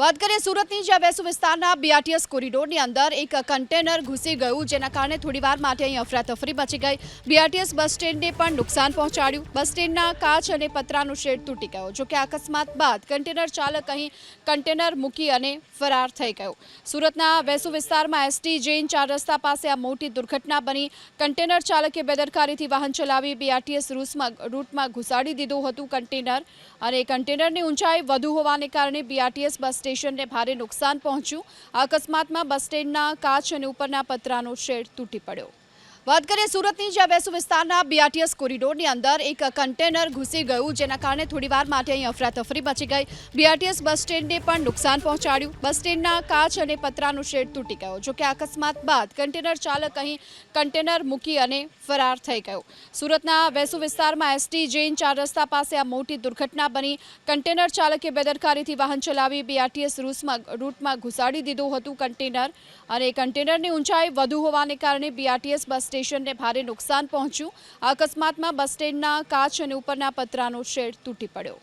વાત કરીએ સુરતની, જ્યાં વેસુ વિસ્તારના બીઆરટીએસ કોરિડોરની અંદર એક કન્ટેનર ઘૂસી ગયું, જેના કારણે થોડીવાર માટે અહીં અફરાતફરી મચી ગઈ. બીઆરટીએસ બસ સ્ટેન્ડને પણ નુકસાન પહોંચાડ્યું. બસ સ્ટેન્ડના કાચ અને પતરાનો શેડ તૂટી ગયો, જોકે અકસ્માત બાદ કન્ટેનર ચાલક અહીં કન્ટેનર મૂકી અને ફરાર થઈ ગયો. સુરતના વેસુ વિસ્તારમાં એસટી જૈન ચાર રસ્તા પાસે આ મોટી દુર્ઘટના બની. કન્ટેનર ચાલકે બેદરકારીથી વાહન ચલાવી બીઆરટીએસ રૂટમાં રૂટમાં ઘુસાડી દીધું હતું કન્ટેનર અને કન્ટેનરની ઊંચાઈ વધુ હોવાને કારણે બીઆરટીએસ બસ સ્ટેશનને ભારે નુકસાન પહોંચ્યું. આ અકસ્માતમાં બસ સ્ટેન્ડના કાચ અને ઉપરના પતરાનો શેડ તૂટી પડ્યો. વાત કરીએ સુરતની, જ્યાં વેસુ વિસ્તારના બીઆરટીએસ કોરિડોરની અંદર એક કન્ટેનર ઘૂસી ગયું, જેના કારણે થોડીવાર માટે અહીં અફરાતફરી મચી ગઈ. બીઆરટીએસ બસ સ્ટેન્ડને પણ નુકસાન પહોંચાડ્યું. બસ સ્ટેન્ડના કાચ અને પતરાનો શેડ તૂટી ગયો જોકે અકસ્માત બાદ કન્ટેનર ચાલક અહીં કન્ટેનર મૂકી અને ફરાર થઈ ગયો. સુરતના વેસુ વિસ્તારમાં એસટી જૈન ચાર રસ્તા પાસે આ મોટી દુર્ઘટના બની. કન્ટેનર ચાલકે બેદરકારીથી વાહન ચલાવી બીઆરટીએસ રૂટમાં રૂટમાં ઘુસાડી દીધું હતું કન્ટેનર અને કન્ટેનરની ઊંચાઈ વધુ હોવાને કારણે બીઆરટીએસ બસ સ્ટેશનને ભારે નુકસાન પહોંચ્યું. આ અકસ્માતમાં બસ સ્ટેન્ડના કાચ અને ઉપરના પતરાનો શેડ તૂટી પડ્યો.